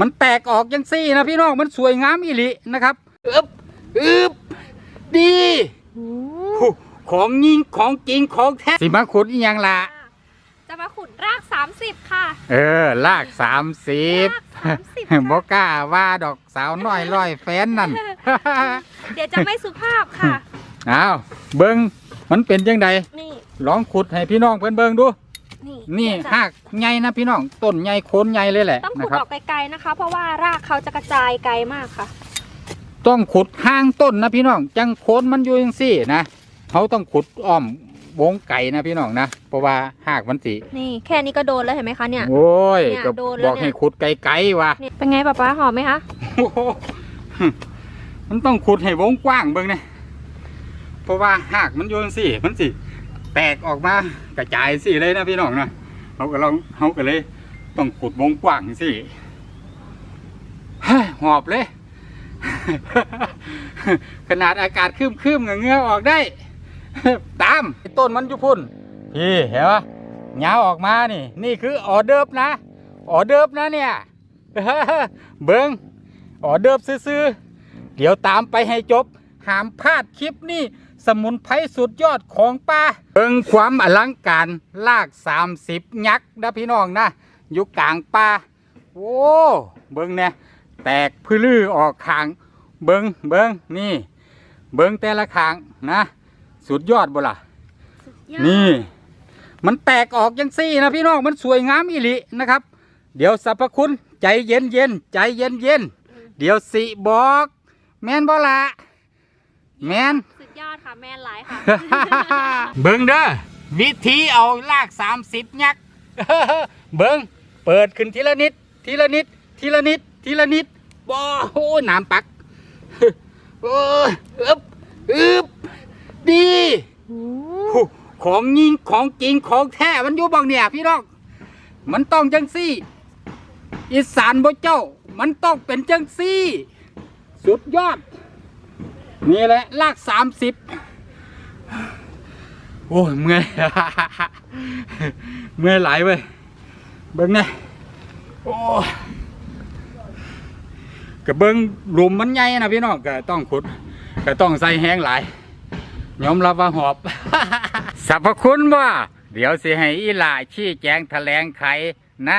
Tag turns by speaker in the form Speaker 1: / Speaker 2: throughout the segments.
Speaker 1: มันแตกออกยังซี่นะพี่น้องมันสวยงามอีหลีนะครับอึบอึบดีหูของยิงของจริงของแท้สิมาขุดอีหยังล่ะ
Speaker 2: จะมาขุดราก 30 ค่ะ
Speaker 1: เออลากสามสิบ
Speaker 2: ราก 30ค่ะ
Speaker 1: บอกล้าว่าดอกสาวน้อยร้อยแฟนนั่น
Speaker 2: เดี๋ยวจะไม่สุภาพค่ะ
Speaker 1: อ้าว เบิงมันเป็นยังไง
Speaker 2: นี่
Speaker 1: ลองขุดให้พี่น้องเพิ่นเบิงดู
Speaker 2: นี่
Speaker 1: นี่
Speaker 2: เดี๋ยวจะ
Speaker 1: หากใหญ่นะพี่น้องต้นใหญ่โคนใหญ่เลยแหละ
Speaker 2: ต้อง
Speaker 1: นะ
Speaker 2: ขุด
Speaker 1: ครับ
Speaker 2: ออกไกลๆนะคะ เพราะว่ารากเขาจะกระจายไกลมากค่ะ
Speaker 1: ต้องขุดห้างต้นนะพี่น้อง จังโคนมันอยู่ยังซี่นะเขาต้องขุดอ้อมวงไก่นะพี่น้องนะเพราะว่าหากมันสิ
Speaker 2: นี่แค่นี้ก็โดนแล้วเห็นไหมคะเนี่ย
Speaker 1: โอ้ย
Speaker 2: เนี่ย
Speaker 1: ก็
Speaker 2: โดนแล้ว
Speaker 1: บอก
Speaker 2: เนี่ย
Speaker 1: ให้ขุดไกลๆว่ะ
Speaker 2: นี่เป็นไงป๊าป๊าหอมไหมคะ
Speaker 1: โอ้โหมันต้องขุดให้วงกว้างเบิ่งเนี่ยเพราะว่าหากมันโยนสิมันสิ แตกออกมากระจายสิเลยนะพี่น้องนะเขาก็ลองเขาก็เลย ต้องขุดวงกว้างสิหอบเลย ขนาดอากาศคืมคืมๆเงือออกได้ ตามต้นมันอยู่พุ่น พี่เห็นปะเงาออกมานี่ นี่คือออเดิร์ฟนะ ออเดิร์ฟนะเนี่ย เบิงออเดิร์ฟซื้อ เดี๋ยวตามไปให้จบ หามพลาดคลิปนี่สมุนไพรสุดยอดของป้าเบิงความอลังการลาก 30 ยักษ์นะพี่น้องนะอยู่กลางป่าโอ้เบิงเนี่ยแตกพืลือออกขางเบิงเบิงนี่ เบิงแต่ละขางนะ สุดยอดบ่ล่ะนี่ มันแตกออกยังซี่นะพี่น้องมันสวยงามอีหลีนะครับ เดี๋ยวสรรพคุณใจเย็นเย็นๆใจเย็นเย็นๆเดี๋ยวสิบอก แมนบ่ละ แมน
Speaker 2: สุดยอดค่ะแมนหลายค่ะ
Speaker 1: เบิ่งเด้อวิธีเอาลากสามสิบยักษ์เบิ่งเปิดขึ้นทีละนิด ทีละนิด ทีละนิด ทีละนิดบ่โอ้น้ำปักโอ้ยอึบอึบดีหูของยิงของจริงของแท้มันอยู่บังเนี่ยพี่น้องมันต้องจังซี่ อีสานบ่เจ้า มันต้องเป็นจังซี่ สุดยอด นี่แหละลากสามสิบโอ้เมื่อย เมื่อยหลายเว้ยเบิ้งเนี่ยโอ้ยกะเบิ้งหลุมมันใหญ่นะพี่น้องก็ต้องขุดก็ต้องใส่แห้งหลายยอมรับว่าหอบสรรพคุณว่า เดี๋ยวสิให้อีหลาชี้แจงแถลงไขนะ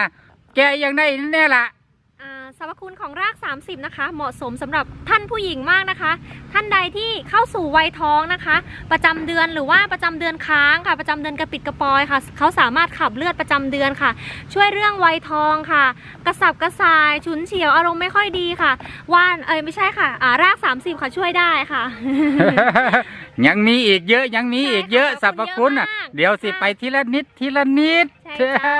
Speaker 1: แกยังได้แน่ละ
Speaker 2: สรรพคุณของราก 30 นะคะ เหมาะสมสำหรับท่านผู้หญิงมากนะคะ ท่านใดที่เข้าสู่วัยท้องนะคะ ประจำเดือนหรือว่าประจำเดือนค้างค่ะ ประจำเดือนกระปิดกระปอยค่ะ เขาสามารถขับเลือดประจำเดือนค่ะ ช่วยเรื่องวัยทองค่ะ กระสับกระส่ายฉุนเฉียวอารมณ์ไม่ค่อยดีค่ะว่านเอ้ยไม่ใช่ค่ะอ่าราก 30 ค่ะช่วยได้ค่ะ
Speaker 1: ยังมีอีกเยอะยังมีอีกเยอะ
Speaker 2: ใช่
Speaker 1: สร
Speaker 2: ค่ะ
Speaker 1: รพคุณอะ
Speaker 2: ขอบคุณเยอะมาก
Speaker 1: เดี๋ยวสิ
Speaker 2: ค่ะ
Speaker 1: ไปทีละนิดทีละนิด
Speaker 2: ใช่ค่ะ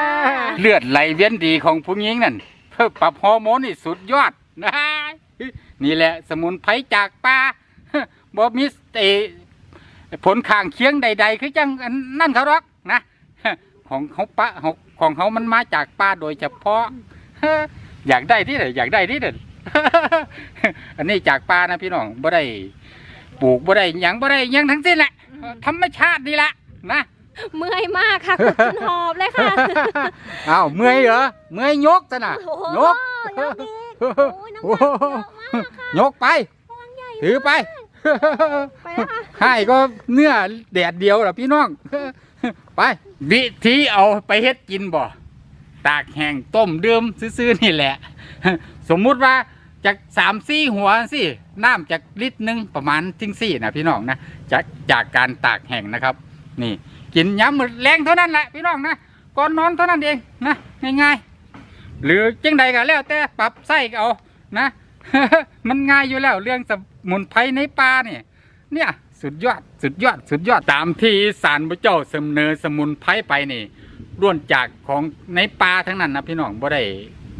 Speaker 1: เลือดไหลเวียนดีของผู้หญิงนั่นเพื่อ ปรับฮอร์โมนนี่สุดยอดนะนี่แหละสมุนไพรจากป่าบ่มีเอผลข้างเคียงใด ๆ คือจังนั่นเขาหรอกนะของเขาปะของเขามันมาจากป่าโดยเฉพาะอยากได้ที่ไหนอยากได้ที่ไหนอันนี้จากป่านะพี่น้องบ่ได้ปลูกบ่ได้ยังบ่ได้ยังทั้งสิ้นแหละธรรมชาตินี่แหละนะ
Speaker 2: เมื่อยมากค่ะขุดจนหอบเลยค่ะ
Speaker 1: อ้าวเมื่อยเหรอเมื่อยยกซะนะ
Speaker 2: โอ้โห
Speaker 1: ยก
Speaker 2: ยกอีกโอ้ยน้ำหนักเยอะมากค่ะ
Speaker 1: ยกไปถือไป
Speaker 2: ไปแล้วค่ะ
Speaker 1: ให้ก็เนื้อแดดเดียวล่ะพี่น้อง ไปวิธีเอาไปเฮ็ดกินบ่ตากแห้งต้มดื่มซื่อๆนี่แหละ สมมุติว่าจากสามสี่หัวสิน้ำจากลิตรหนึ่งประมาณทิ้งสี่นะพี่น้องนะจากจากการตากแห้งนะครับ นี่ กินย้ำมือแรงเท่านั้นแหละพี่น้องนะก่อนนอนเท่านั้นเองนะง่ายๆ หรือจังใดก็แล้วแต่ปรับไส้เอานะ มันง่ายอยู่แล้วเรื่องสมุนไพรในป่าเนี่ยเนี่ยสุดยอดสุดยอดสุดยอดตามที่สารพระเจ้าเสนอสมุนไพรไปนี่ล้วนจากของในป่าทั้งนั้นนะพี่น้องบ่ได้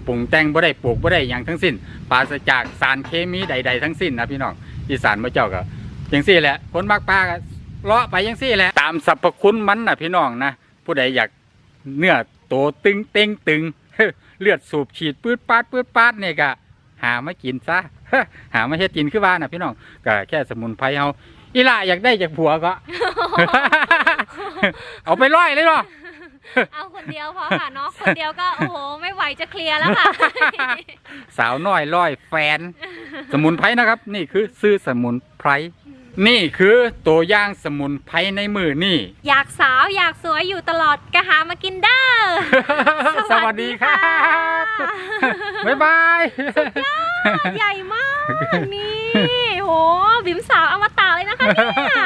Speaker 1: ปรุงแต่งบ่ได้ปลูกบ่ได้อย่างทั้งสิ้นปราศจากสารเคมีใด ๆ ทั้งสิ้นนะพี่น้องอีสานพระเจ้าก็อย่างซี่แหละคนมักป่าก็ เลาะไปอย่างซี่แหละตามสรรพคุณมันนะพี่น้องนะผู้ใดอยากเนื้อโตตึงเต็งตึงเลือดสูบฉีดปืดปาดปืดปาดเนี่ยก็หามากินซะหามาเฮ็ดกินคือว่านะพี่น้องก็แค่สมุนไพรเฮาอีหล่าอยากได้จากผัวก็ เอาไปร้อยเลยเหรอ
Speaker 2: เอาคนเดียวพอค่ะเนาะคนเดียวก็โอ้โหไม่ไหวจะเคลียร์แล้วค่ะ
Speaker 1: สาวน้อยร้อยแฟน สมุนไพรนะครับ นี่คือซื้อสมุนไพร นี่คือตัวอย่างสมุนไพรในมือนี่
Speaker 2: อยากสาวอยากสวยอยู่ตลอดก็หามากินเด้อ
Speaker 1: สวัสดีครับบ๊ายบาย
Speaker 2: ใหญ่มาก นี่โห บิมสาวอมตะเลยนะคะเนี่ย